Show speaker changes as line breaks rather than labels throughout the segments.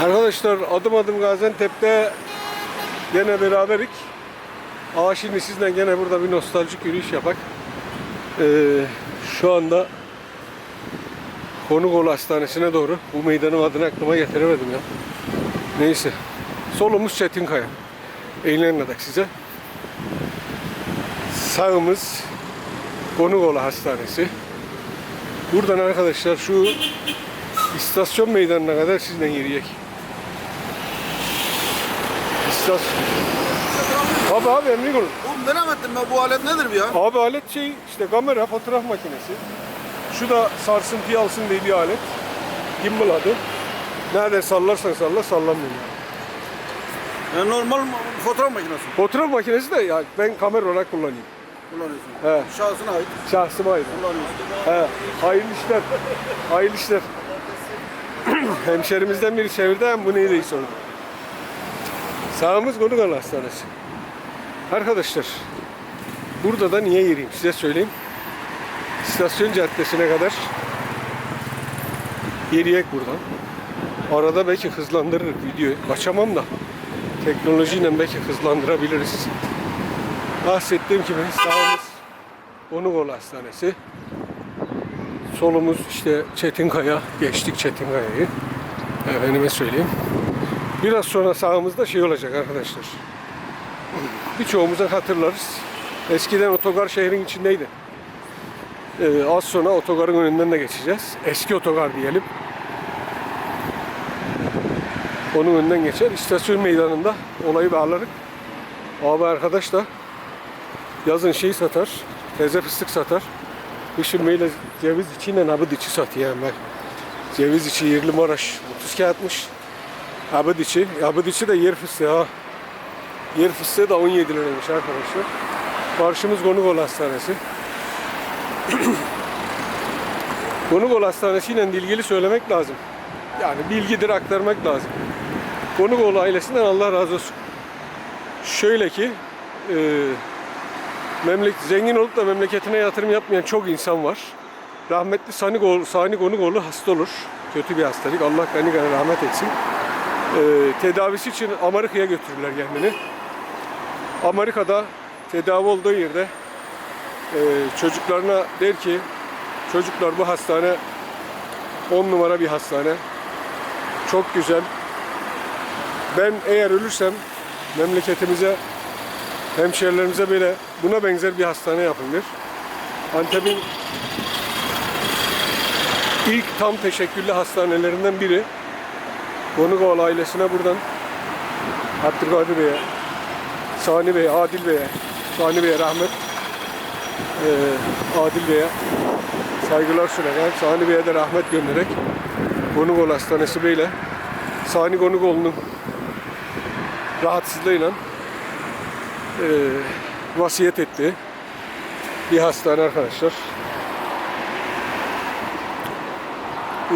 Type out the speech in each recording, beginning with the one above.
Arkadaşlar adım adım Gaziantep'te gene beraberik. Aa şimdi sizden gene burada bir nostaljik yürüyüş yapak. Ee, şu anda Konukolu Hastanesi'ne doğru. Bu meydanın adını aklıma getiremedim ya. Neyse. Solumuz Çetinkaya. Eğlenmedik size. Sağımız Konukolu Hastanesi. Buradan arkadaşlar şu istasyon meydanına kadar sizden yürüyek. İstasyon. Abi abi emrin olun.
Oğlum merak ettim ben bu alet nedir bu ya?
Abi alet şey işte kamera fotoğraf makinesi. Şu da sarsıntıyı alsın diye bir alet. Gimbal adı. Nerede sallarsan salla sallanmıyor. yani.
Normal fotoğraf makinesi
Fotoğraf makinesi de ya ben kamera olarak kullanayım.
kullanıyorsun.
He.
Şahsına ait
Şahsıma ait.
kullanıyorsun.
He. Hayırlı işler. Hayırlı işler. Hemşerimizden biri çevirdi hem bu neydi sordu. Sağımız Konukal Hastanesi. Arkadaşlar burada da niye yürüyeyim size söyleyeyim. İstasyon caddesine kadar yürüyek buradan. Arada belki hızlandırır videoyu. Kaçamam da. Teknolojiyle belki hızlandırabiliriz. Bahsettiğim gibi sağımız Konukol Hastanesi. Solumuz işte Çetinkaya. Geçtik Çetinkaya'yı. Efendime söyleyeyim. Biraz sonra sağımızda şey olacak arkadaşlar. Birçoğumuza hatırlarız. Eskiden otogar şehrin içindeydi. Ee, az sonra otogarın önünden de geçeceğiz. Eski otogar diyelim. Onun önünden geçer. İstasyon meydanında olayı bağlarız. Abi arkadaş da yazın şey satar. Teze fıstık satar. Kışın böyle ceviz içiyle abı içi satıyor bak. Ceviz içi yerli Maraş 30 kağıtmış. Abı içi. Abı içi de yer fıstığı ha. Yer fıstığı da 17 liraymış arkadaşlar. Karşımız Konukol Hastanesi. Konukol Hastanesi ile ilgili söylemek lazım. Yani bilgidir aktarmak lazım. Konukol ailesinden Allah razı olsun. Şöyle ki e, memlek zengin olup da memleketine yatırım yapmayan çok insan var. Rahmetli Sani, Gol, Sani Konukoğlu hasta olur. Kötü bir hastalık. Allah gani gani rahmet etsin. E, tedavisi için Amerika'ya götürürler kendini. Amerika'da tedavi olduğu yerde e, çocuklarına der ki çocuklar bu hastane 10 numara bir hastane. Çok güzel. Ben eğer ölürsem memleketimize hemşerilerimize böyle buna benzer bir hastane yapılır. Antep'in ilk tam teşekküllü hastanelerinden biri. Konukoğlu ailesine buradan Abdülkadir Bey'e, Sani Bey'e, Adil Bey'e, Sani Bey'e rahmet, ee, Adil Bey'e saygılar sunarak, Sani Bey'e de rahmet göndererek Konukoğlu Hastanesi Bey'le Sani Konukoğlu'nun rahatsızlığıyla e, vasiyet etti. Bir hastane arkadaşlar.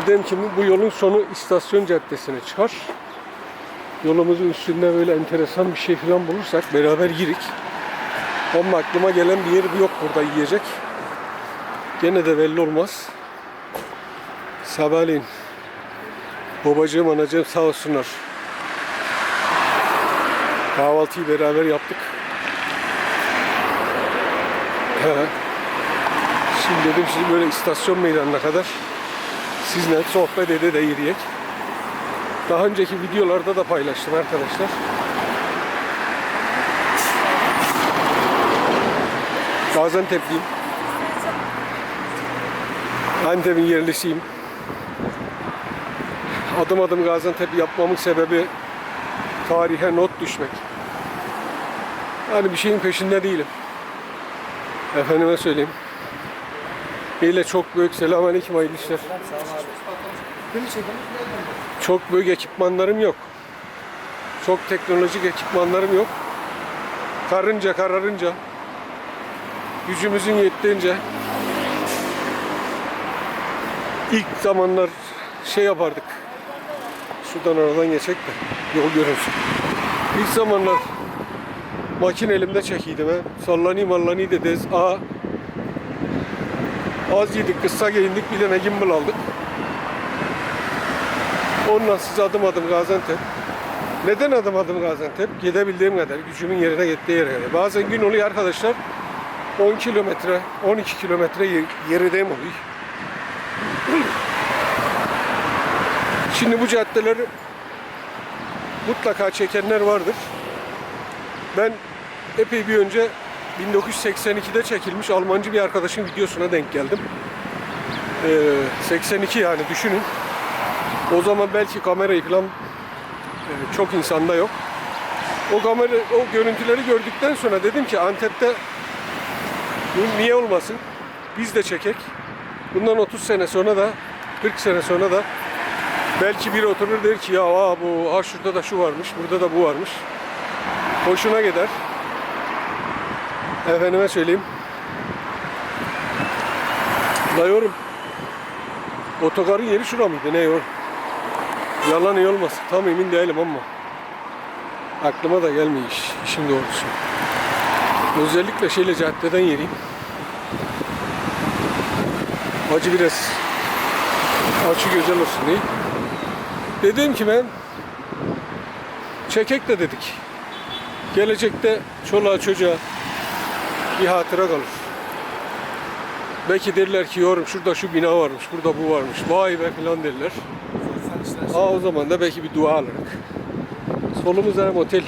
Buradan kimi bu yolun sonu istasyon caddesine çıkar. Yolumuzun üstünde böyle enteresan bir şey falan bulursak beraber girik. Ama aklıma gelen bir yer yok burada yiyecek. Gene de belli olmaz. Sabahleyin babacığım anacığım sağ olsunlar. Kahvaltıyı beraber yaptık. Şimdi dedim şimdi böyle istasyon meydanına kadar sizinle sohbet ede de yürüyek. Daha önceki videolarda da paylaştım arkadaşlar. Gaziantep'liyim. Antep'in yerlisiyim. Adım adım Gaziantep yapmamın sebebi tarihe not düşmek. Yani bir şeyin peşinde değilim. Efendime söyleyeyim. Böyle çok büyük selamünaleyküm hayırlı işler. Çok büyük ekipmanlarım yok. Çok teknolojik ekipmanlarım yok. Karınca kararınca gücümüzün yettiğince ilk zamanlar şey yapardık. Şuradan aradan geçecek de yol görünsün. İlk zamanlar makine elimde çekiydim he. Sallanayım mallanayım dediniz. Aa az yedik kısa giyindik bir tane gimbal aldık. Ondan size adım adım Gaziantep. Neden adım adım Gaziantep? Gidebildiğim kadar, gücümün yerine gittiği yere kadar. Bazen gün oluyor arkadaşlar, 10 kilometre, 12 kilometre yer- yerideyim oluyor. Şimdi bu caddeleri mutlaka çekenler vardır. Ben epey bir önce 1982'de çekilmiş Almancı bir arkadaşın videosuna denk geldim. Ee, 82 yani düşünün. O zaman belki kamerayı falan e, çok insanda yok. O kamera, o görüntüleri gördükten sonra dedim ki Antep'te niye olmasın? Biz de çekek. Bundan 30 sene sonra da 40 sene sonra da belki biri oturur der ki ya aa, bu ha şurada da şu varmış, burada da bu varmış. Hoşuna gider. Efendime söyleyeyim. La yorum. Otogarın yeri şura mıydı? Ne yorum? Yalan iyi olmasın. Tam emin değilim ama. Aklıma da gelmiyor iş. işin doğrusu. Özellikle şeyle caddeden yeriyim. Acı biraz açı güzel olsun diye. Dedim ki ben çekek de dedik. Gelecekte çoluğa çocuğa bir hatıra kalır. Belki derler ki yorum şurada şu bina varmış, burada bu varmış. Vay be falan derler. Aa o zaman da belki bir dua alırız. Solumuzda hem otel.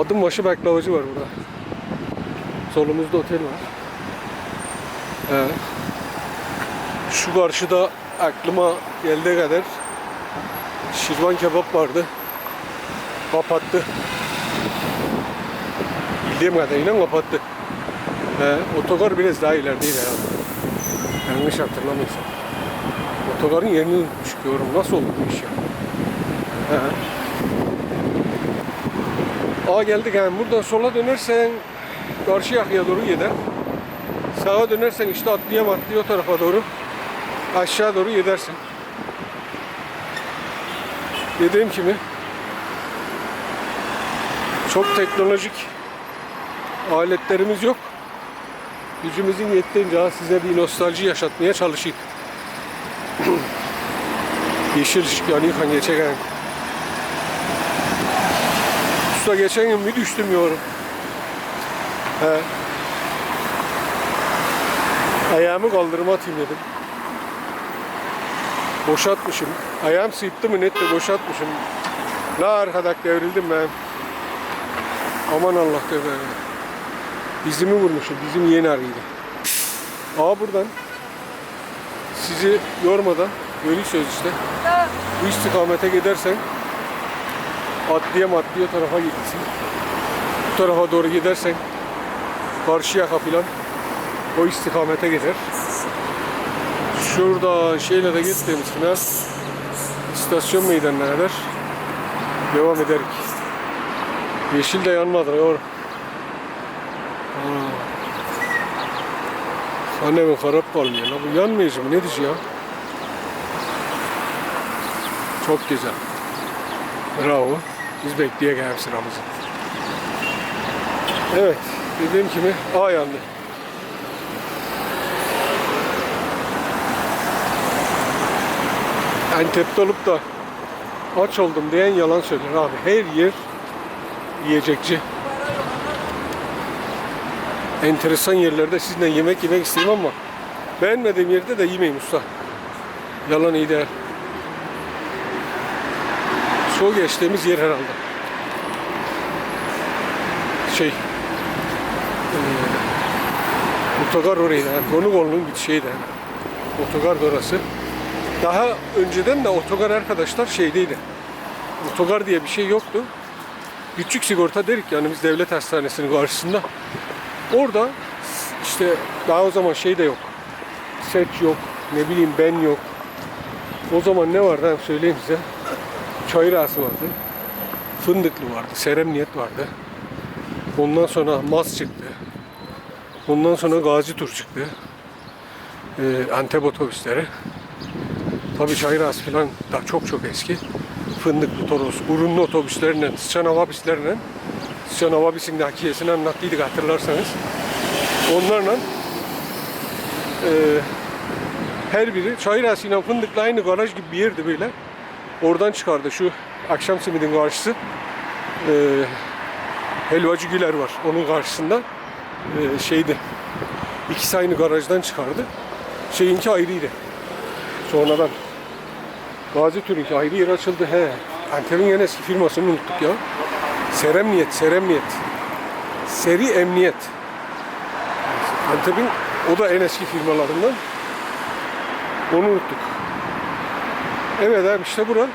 Adım başı baklavacı var burada. Solumuzda otel var. He. Şu karşıda aklıma geldiği kadar şirvan kebap vardı. Kapattı. Bildiğim kadarıyla kapattı. He, otogar biraz daha ilerideydi herhalde. Yanlış hatırlamıyorsam. Otogarın yerini unutmuş diyorum. Nasıl oldu bu iş ya? He. Aa geldik yani buradan sola dönersen karşı yakıya doğru gider. Sağa dönersen işte atlıya matlaya o tarafa doğru aşağı doğru gidersin. Dediğim gibi çok teknolojik aletlerimiz yok. Gücümüzün yettiğince size bir nostalji yaşatmaya çalışayım. Yeşil ışık yanıyorken geçerken. Usta geçen gün bir düştüm yorum. He. Ayağımı kaldırıma atayım dedim. Boşaltmışım. Ayağım sıyıttı mı netti boşaltmışım. La arkadak devrildim ben. Aman Allah tövbe. Dizimi vurmuşum. Dizim yeni ağrıydı. Aa buradan sizi yormadan Gölü söz işte. Bu istikamete gidersen adliye madliye tarafa gidersin. Bu tarafa doğru gidersen karşı yaka filan o istikamete gider. Şurada şeyle de gittiğimiz final istasyon meydanına kadar devam ederik. Yeşil de yanmadı. Yor. Annemin karap kalmıyor. La bu yanmayıcı mı? Ne diyeceğim ya? Çok güzel. Bravo. Biz bekleyek hep sıramızı. Evet. Dediğim gibi A yandı. Antep'te olup da aç oldum diyen yalan söyler abi. Her yer yiyecekçi. Enteresan yerlerde sizinle yemek yemek istedim ama beğenmediğim yerde de yemeyeyim usta. Yalan iyi değil. Şu geçtiğimiz yer herhalde. Şey, eee otogar oraydı. Yani Konukoğlu'nun bir şeydi. Yani. Otogar da orası. Daha önceden de otogar arkadaşlar şeydeydi. Otogar diye bir şey yoktu. Küçük sigorta derik yani biz devlet hastanesinin karşısında. Orada işte daha o zaman şey de yok. Set yok, ne bileyim ben yok. O zaman ne vardı hem söyleyeyim size. Çayır ağası vardı. Fındıklı vardı, Seremniyet vardı. Ondan sonra Maz çıktı. Ondan sonra Gazi Tur çıktı. Ee, Antep otobüsleri. Tabii Çayır ağası falan da çok çok eski. Fındıklı Toros, Urunlu otobüslerinden, Sıçan Hava Pis'in de hikayesini anlattıydık hatırlarsanız. Onlarla e, her biri Çayır Ağası ile Fındıklı aynı garaj gibi bir yerdi böyle. Oradan çıkardı şu akşam simidin karşısı. Ee, helvacı Güler var onun karşısında. Ee, şeydi. İkisi aynı garajdan çıkardı. Şeyinki ayrıydı. Sonradan. Gazi Türk'ünki ayrı yer açıldı. He. Antep'in en eski firmasını unuttuk ya. Seremniyet, Seremniyet. Seri Emniyet. Antep'in o da en eski firmalarından. Onu unuttuk. Evet abi işte bura.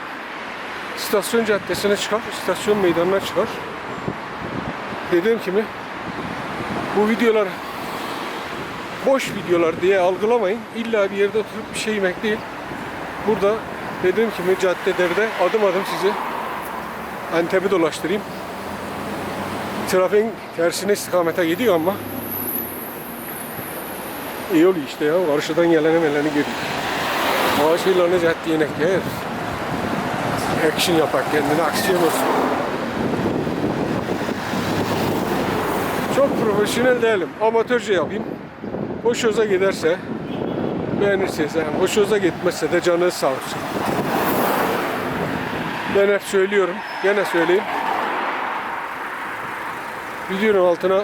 İstasyon caddesine çıkar, istasyon meydanına çıkar. Dediğim gibi bu videolar boş videolar diye algılamayın. İlla bir yerde oturup bir şey yemek değil. Burada dediğim gibi caddelerde adım adım sizi Antep'i dolaştırayım. Trafiğin tersine istikamete gidiyor ama iyi oluyor işte ya. Karşıdan gelene meleni görüyor. Maaşıyla cadde yenek yer. Action yapak kendine aksiyon olsun. Çok profesyonel değilim. Amatörce yapayım. Hoşunuza giderse beğenirseniz yani hoşunuza gitmezse de canınız sağ olsun. Ben hep söylüyorum. Gene söyleyeyim. Videonun altına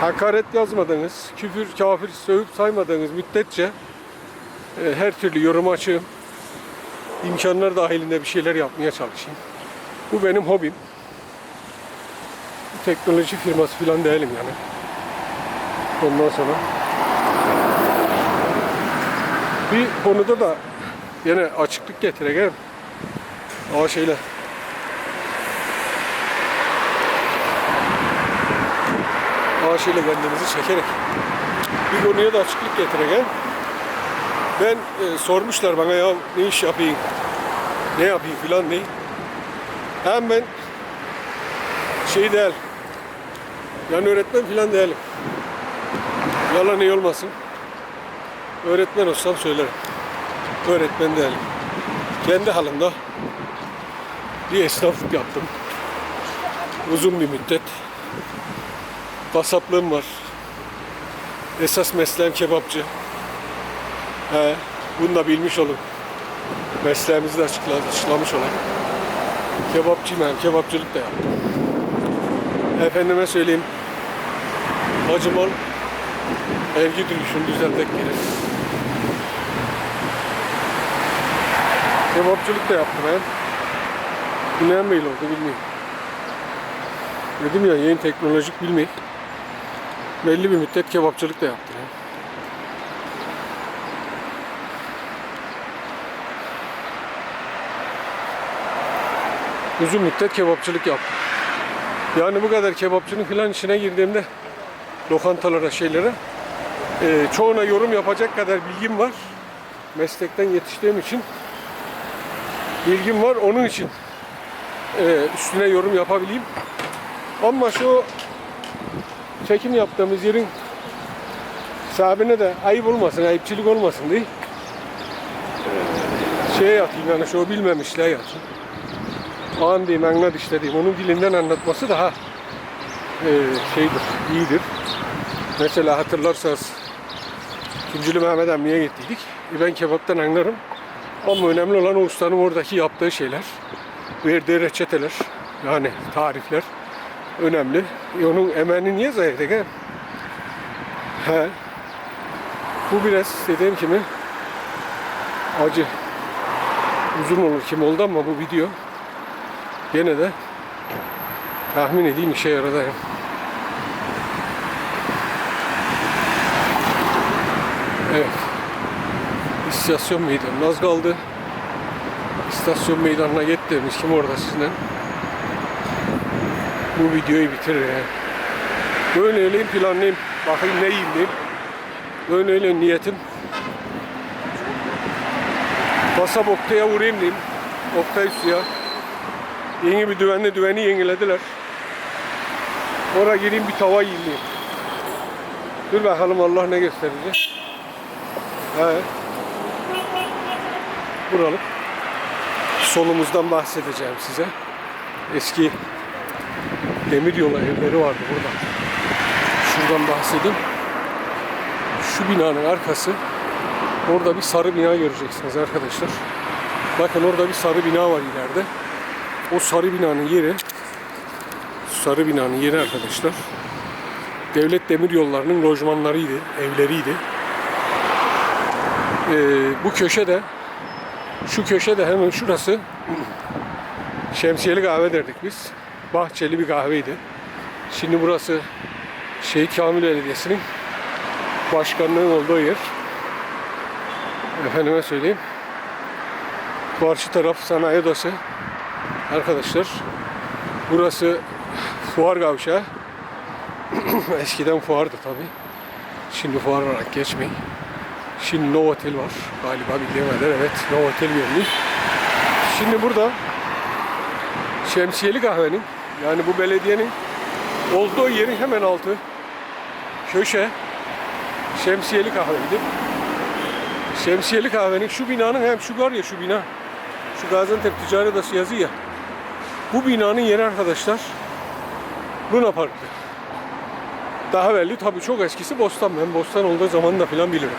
hakaret yazmadığınız, küfür, kafir sövüp saymadığınız müddetçe e, her türlü yorum açığım. İmkanlar dahilinde bir şeyler yapmaya çalışayım. Bu benim hobim. Teknoloji firması falan değilim yani. Ondan sonra bir konuda da yine açıklık getireceğim. Aa şeyler. Aa şeyle kendinizi çekerek. Bir konuya da açıklık getireceğim. Ben e, sormuşlar bana ya ne iş yapayım, ne yapayım filan diye. Hem ben şey değil, yani öğretmen filan değilim. Yalan iyi olmasın. Öğretmen olsam söylerim. Öğretmen değilim. Kendi halimde bir esnaflık yaptım. Uzun bir müddet. Kasaplığım var. Esas mesleğim kebapçı. He, bunu da bilmiş olun. Mesleğimizi de açıkla, açıklamış olun. Kebapçıyım hem kebapçılık da yaptım. Efendime söyleyeyim. Hacımal ergi dönüşünü düzeltek biri. Kebapçılık da yaptım hem. Dinleyen mail oldu bilmiyorum. Dedim ya yeni teknolojik bilmeyin. Belli bir müddet kebapçılık da yaptım. ya. Uzun müddet kebapçılık yaptım. Yani bu kadar kebapçının filan içine girdiğimde lokantalara şeylere e, çoğuna yorum yapacak kadar bilgim var. Meslekten yetiştiğim için bilgim var. Onun için e, üstüne yorum yapabileyim. Ama şu çekim yaptığımız yerin sahibine de ayıp olmasın, ayıpçılık olmasın diye e, şeye yatayım yani şu bilmemişler yatayım. An diyeyim, anlat işte diyeyim. Onun dilinden anlatması daha e, şeydir, iyidir. Mesela hatırlarsanız Tunceli Mehmet Emmi'ye gittiydik. E, ben kebaptan anlarım. Ama önemli olan o ustanın oradaki yaptığı şeyler. Verdiği reçeteler. Yani tarifler. Önemli. Onun emeğini niye zayi edek he? Bu biraz dediğim gibi acı. Uzun olur kim oldu ama bu video Gene de tahmin edeyim işe yaradı. ya. Evet. İstasyon meydanı az kaldı. İstasyon meydanına gittiğimiz kim orada sizinle? Bu videoyu bitirir ya. Böyle öyleyim planlayayım. Bakayım ne yiyeyim diyeyim. Böyle öyle niyetim. Kasap Oktay'a vurayım diyeyim. Oktay suya. Yeni bir düvenle düveni yenilediler. Oraya gireyim bir tava yiyeyim. Dur bakalım Allah ne gösterecek. He. Buralık. Solumuzdan bahsedeceğim size. Eski demir yolu evleri vardı burada. Şuradan bahsedeyim. Şu binanın arkası Orada bir sarı bina göreceksiniz arkadaşlar. Bakın orada bir sarı bina var ileride. O sarı binanın yeri sarı binanın yeri arkadaşlar. Devlet Demir Yolları'nın lojmanlarıydı, evleriydi. Ee, bu köşede şu köşede hemen şurası şemsiyeli kahve derdik biz. Bahçeli bir kahveydi. Şimdi burası Şehit Kamil Belediyesi'nin başkanlığın olduğu yer. Efendime söyleyeyim. Karşı taraf sanayi odası. Arkadaşlar burası fuar kavşağı. Eskiden fuardı tabi. Şimdi fuar olarak geçmeyin. Şimdi Novotel var. Galiba bildiğim kadar evet Novotel görünüyor. Şimdi burada Şemsiyeli kahvenin yani bu belediyenin olduğu yerin hemen altı köşe Şemsiyeli kahveydi. Şemsiyeli kahvenin şu binanın hem şu var ya şu bina şu Gaziantep Ticaret Odası yazıyor ya bu binanın yeri arkadaşlar Luna Park'tı. Daha belli tabii çok eskisi Bostan. Ben Bostan olduğu zaman da filan bilirim.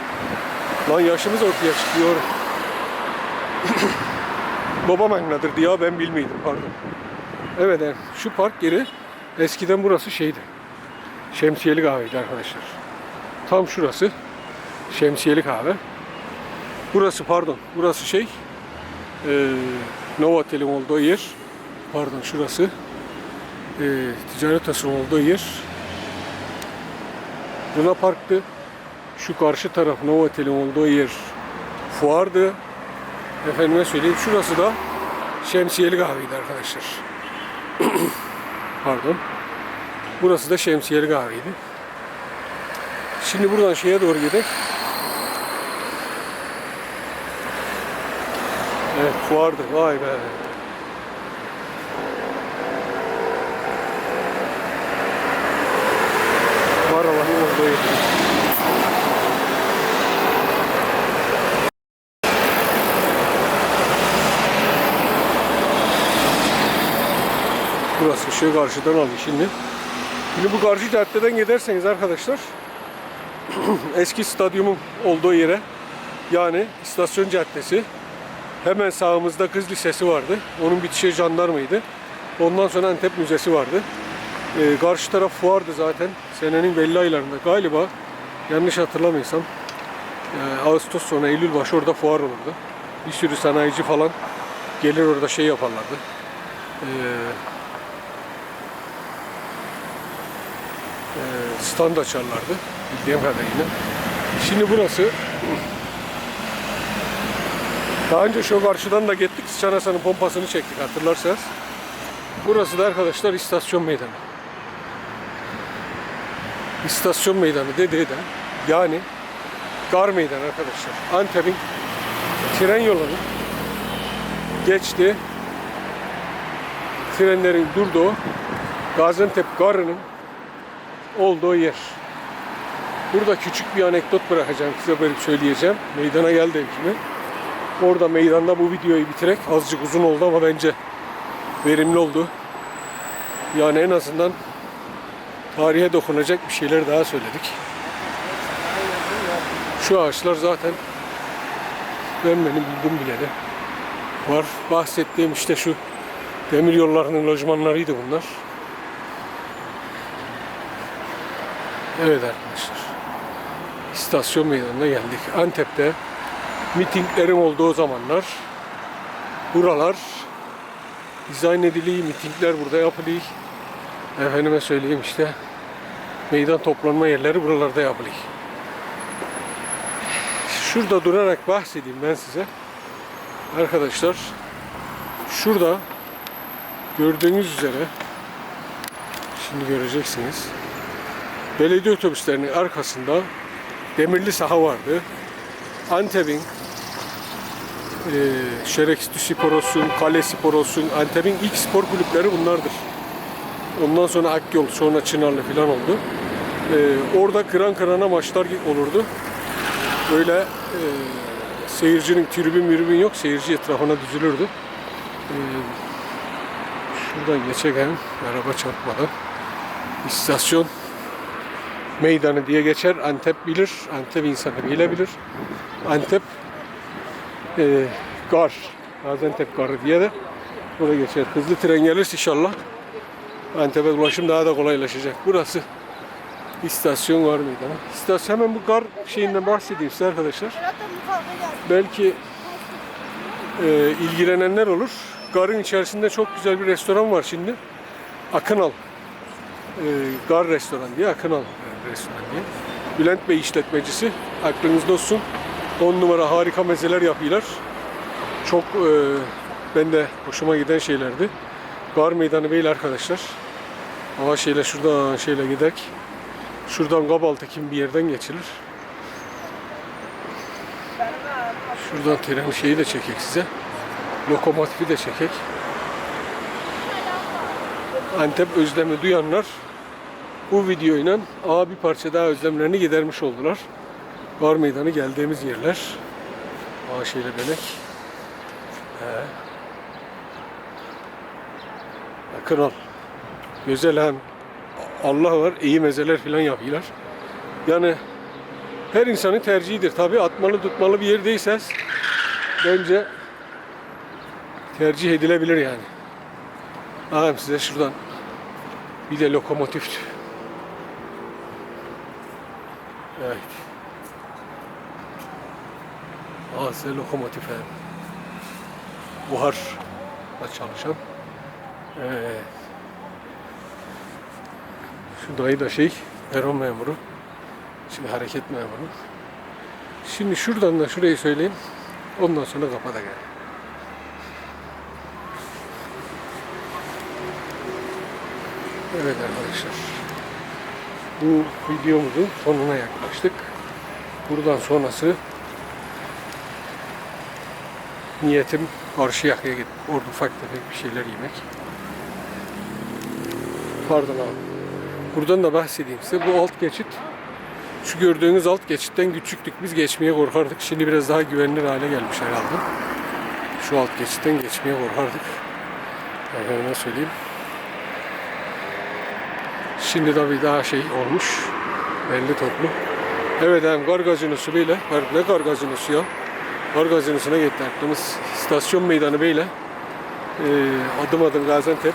Lan yaşımız ortaya çıkıyor. Babam anladır diye ben bilmiyordum pardon. Evet yani şu park yeri eskiden burası şeydi. Şemsiyeli kahveydi arkadaşlar. Tam şurası şemsiyeli kahve. Burası pardon burası şey e, Novotel'in olduğu yer. Pardon şurası e, ticaret odasının olduğu yer. Luna Park'tı. Şu karşı taraf Novotel'in olduğu yer fuardı. Efendime söyleyeyim şurası da şemsiyeli kahveydi arkadaşlar. Pardon. Burası da şemsiyeli kahveydi. Şimdi buradan şeye doğru gidelim. Evet fuardı. Vay be. Var Allah'ın olduğu Burası şu karşıdan alıyor şimdi. Şimdi bu karşı caddeden giderseniz arkadaşlar eski stadyumun olduğu yere yani istasyon caddesi hemen sağımızda kız lisesi vardı. Onun bitişi jandarmaydı. Ondan sonra Antep Müzesi vardı. Ee, karşı taraf fuardı zaten. Senenin belli aylarında galiba yanlış hatırlamıyorsam e, Ağustos sonu Eylül başı orada fuar olurdu. Bir sürü sanayici falan gelir orada şey yaparlardı. Ee, stand açarlardı bildiğim kadarıyla. Şimdi burası daha önce şu karşıdan da gittik. Çanasa'nın pompasını çektik hatırlarsanız. Burası da arkadaşlar istasyon meydanı. İstasyon meydanı dediği de yani gar meydanı arkadaşlar. Antep'in tren yolunun geçti trenlerin durduğu Gaziantep Garı'nın olduğu yer. Burada küçük bir anekdot bırakacağım size böyle söyleyeceğim. Meydana geldi kimi. Orada meydanda bu videoyu bitirerek azıcık uzun oldu ama bence verimli oldu. Yani en azından tarihe dokunacak bir şeyler daha söyledik. Şu ağaçlar zaten ben benim bildim bileli var. Bahsettiğim işte şu demir yollarının lojmanlarıydı bunlar. Evet arkadaşlar. İstasyon meydanına geldik. Antep'te mitinglerin olduğu zamanlar buralar dizayn ediliyor, mitingler burada yapılıyor. Efendime söyleyeyim işte meydan toplanma yerleri buralarda yapılıyor. Şurada durarak bahsedeyim ben size. Arkadaşlar şurada gördüğünüz üzere şimdi göreceksiniz. Belediye otobüslerinin arkasında demirli saha vardı. Antep'in e, Şerekstü Spor Kale Spor olsun, Antep'in ilk spor kulüpleri bunlardır. Ondan sonra Akyol, sonra Çınarlı falan oldu. E, orada kıran kırana maçlar olurdu. Böyle e, seyircinin tribün mürübün yok, seyirci etrafına düzülürdü. E, şuradan geçerken araba çarpmadan istasyon meydanı diye geçer. Antep bilir, Antep insanı bilebilir. Antep e, gar, Gaziantep garı diye de da geçer. Hızlı tren gelirse inşallah Antep'e ulaşım daha da kolaylaşacak. Burası istasyon var meydanı. İstasyon hemen bu gar şeyinden bahsedeyim size arkadaşlar. Belki e, ilgilenenler olur. Garın içerisinde çok güzel bir restoran var şimdi. Akınal. E, gar restoran diye Akınal diye. Bülent Bey işletmecisi. Aklınızda olsun. 10 numara harika mezeler yapıyorlar. Çok e, ben de hoşuma giden şeylerdi. Gar meydanı değil arkadaşlar. Ama şeyle şuradan şeyle giderek şuradan Gabaltekin bir yerden geçilir. Şuradan tren şeyi de çekek size. Lokomotifi de çekek. Antep özlemi duyanlar bu videoyla A bir parça daha özlemlerini gidermiş oldular. Gar meydanı geldiğimiz yerler. A şeyle denek. He. Kral. Güzel hem Allah var iyi mezeler falan yapıyorlar. Yani her insanın tercihidir. Tabi atmalı tutmalı bir yerdeyseniz bence tercih edilebilir yani. Ağam size şuradan bir de lokomotif. Evet. Aa size lokomotif hem. Buharla çalışan. Evet. Şu dayı da şey, peron memuru. Şimdi hareket memuru. Şimdi şuradan da şurayı söyleyeyim. Ondan sonra kapata gel. Evet arkadaşlar. Bu videomuzun sonuna yaklaştık. Buradan sonrası niyetim Karşıyaka'ya gidip orada ufak tefek bir şeyler yemek. Pardon abi. Buradan da bahsedeyim size. Bu alt geçit şu gördüğünüz alt geçitten küçüktük. Biz geçmeye korkardık. Şimdi biraz daha güvenilir hale gelmiş herhalde. Şu alt geçitten geçmeye korkardık. Yani söyleyeyim. Şimdi tabii daha şey olmuş. Belli toplu. Evet hem böyle. Kar- Ne kar gazinosu ya? Kar gazinosuna gitti aklımız. İstasyon meydanı böyle. Ee, adım adım Gaziantep.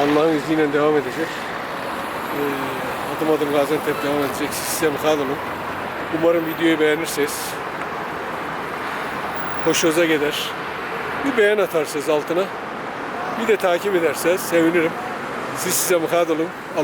Allah'ın izniyle devam edecek. Ee, adım adım Gaziantep devam edecek. Mukaat olun. Umarım videoyu beğenirsiniz. Hoşunuza gider. Bir beğen atarsınız altına. Bir de takip ederseniz sevinirim. Siz size mukaat olun.